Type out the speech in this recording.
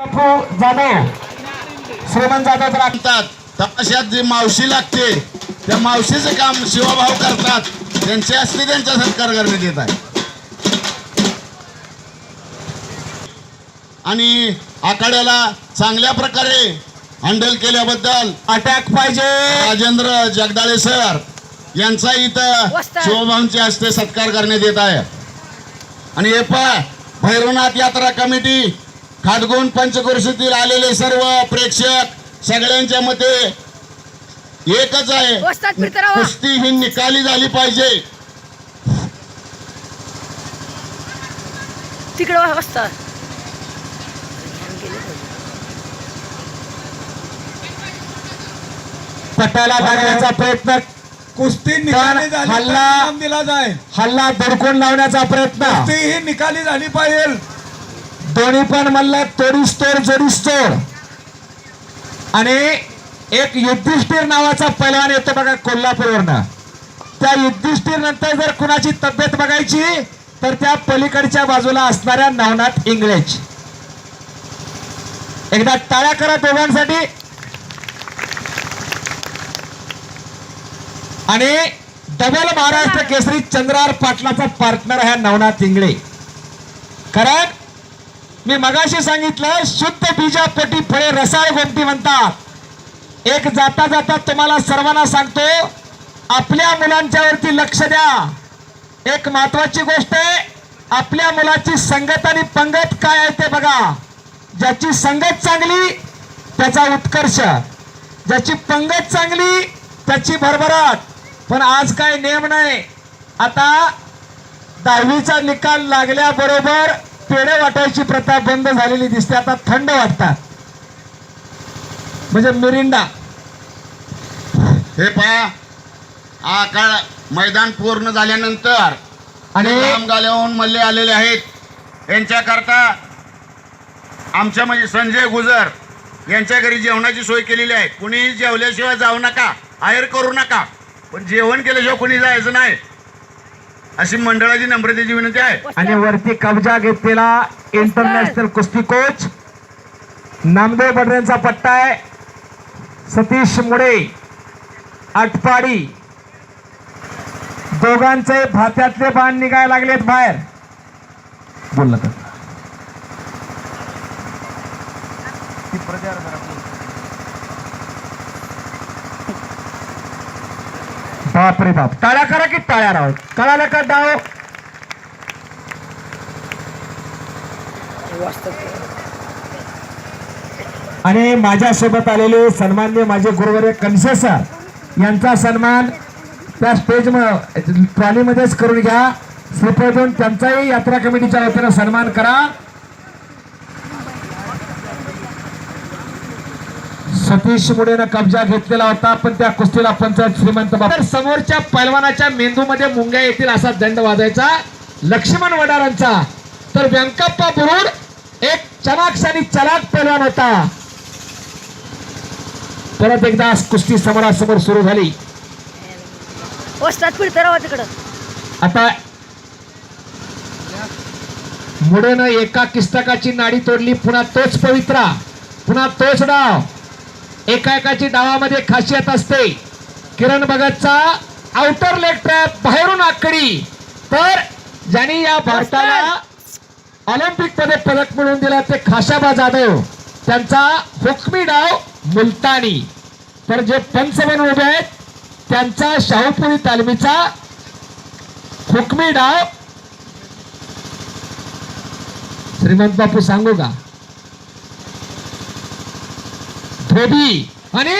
बापू जाधव. श्रीमंत जाधव तर म्हणतात तमाशात जी मावशी लागते त्या मावशीचं काम शिवभाव करतात. त्यांचे असते त्यांचा सत्कार करण्यात येत आहे. आणि आखाड्याला चांगल्या प्रकारे हँडल केल्याबद्दल अटॅक पाहिजे. राजेंद्र जगदाळे सर यांचा इथं. शिवभाऊंच्या हस्ते सत्कार करण्यात येत आहे. आणि हे पहा भैरवनाथ यात्रा कमिटी खाटगुण पंचक्रोशीतील आलेले सर्व प्रेक्षक सगळ्यांच्या मते एकच आहे. कुस्ती ही निकाली झाली पाहिजे. तिकडं पटाला लागण्याचा प्रयत्न. कुस्ती निकाली झाली हल्ला- दिला जाईल. हल्ला दडकून लावण्याचा प्रयत्न. कुस्ती ही निकाली झाली पाहिजे. दोन्ही पण म्हणला तोडीस तोड जोडीस तोड. आणि एक युद्धिष्ठिर नावाचा पैलवान येतो बघा कोल्हापूरवरनं. त्या युद्धिष्ठिर नंतर जर कुणाची तब्येत बघायची तर त्या पलीकडच्या बाजूला असणाऱ्या नवनाथ इंग्रज. एकदा टाळ्या करा दोघांसाठी. आणि डबल महाराष्ट्र केसरी चंद्रार पाटलाचा पार्टनर आहे नवनाथ इंगळे. कारण मी मगाशी सांगितलं शुद्ध बीजापोटी फळे रसाळ गोमती म्हणतात. एक जाता जाता तुम्हाला सर्वांना सांगतो आपल्या मुलांच्या वरती लक्ष द्या. एक महत्वाची गोष्ट आहे आपल्या मुलाची संगत आणि पंगत काय आहे ते बघा. ज्याची संगत चांगली त्याचा उत्कर्ष. ज्याची पंगत चांगली त्याची भरभराट. पण आज काय नियम नाही. आता दहावीचा निकाल लागल्याबरोबर पेढे वाटायची प्रथा बंद झालेली दिसते. आता थंड वाटतात. म्हणजे मिरिंडा. हे पहा. आकाळ मैदान पूर्ण झाल्यानंतर आणि गाल्याहून मल्ले आलेले आहेत. यांच्याकरता आमच्या म्हणजे संजय गुजर यांच्या घरी जेवणाची सोय केलेली आहे. कुणी जेवल्याशिवाय जाऊ नका. आहेर करू नका. पण जेवण केल्याशिवाय कुणी जायचं नाही. अशी मंडळाची नम्रतेची विनंती आहे. आणि वरती कब्जा घेतलेला इंटरनॅशनल कुस्ती कोच नामदेव बडरेंचा पट्टा आहे. सतीश मुळे आटपाडी. दोघांचे भात्यातले बाण निघायला लागलेत बाहेर. बोलला तर. बापरे बाप. टाळ्या करा की टाळ्या राव. कळालं का डाव? आणि माझ्यासोबत आलेले सन्मान्य माझे गुरुवर्य कनसे सर यांचा सन्मान त्या स्टेज ट्रॉलीमध्येच करून घ्या. श्रीपदून त्यांचाही यात्रा कमिटीच्या वतीनं सन्मान करा. सतीश मुडेनं कब्जा घेतलेला होता पण त्या कुस्तीला पंचायत श्रीमंत बाबा तर समोरच्या पैलवानाच्या मेंदूमध्ये मुंग्या येतील असा दंड वाजायचा. लक्ष्मण वडारांचा. तर व्यंकप्पा बुरुड एक चलाक आणि चलाक पैलवान होता. परत एकदा कुस्ती समोरासमोर सुरू झाली. आता मुडेनं एका किस्तकाची नाडी तोडली पुन्हा तोच पवित्रा पुन्हा तोच डाव. एका एकाची डावामध्ये खासियत असते. किरण भगतचा आउटर लेग ट्रॅप बाहेरून आकडी. तर ज्यांनी या भारताला ऑलिम्पिकमध्ये पदक मिळवून दिला ते खाशाबा जाधव त्यांचा हुकमी डाव मुलतानी. तर जे पंच म्हणून उभे आहेत त्यांचा शाहूपुरी तालमीचा हुकमी डाव. श्रीमंत बापू सांगू का? धोबी आणि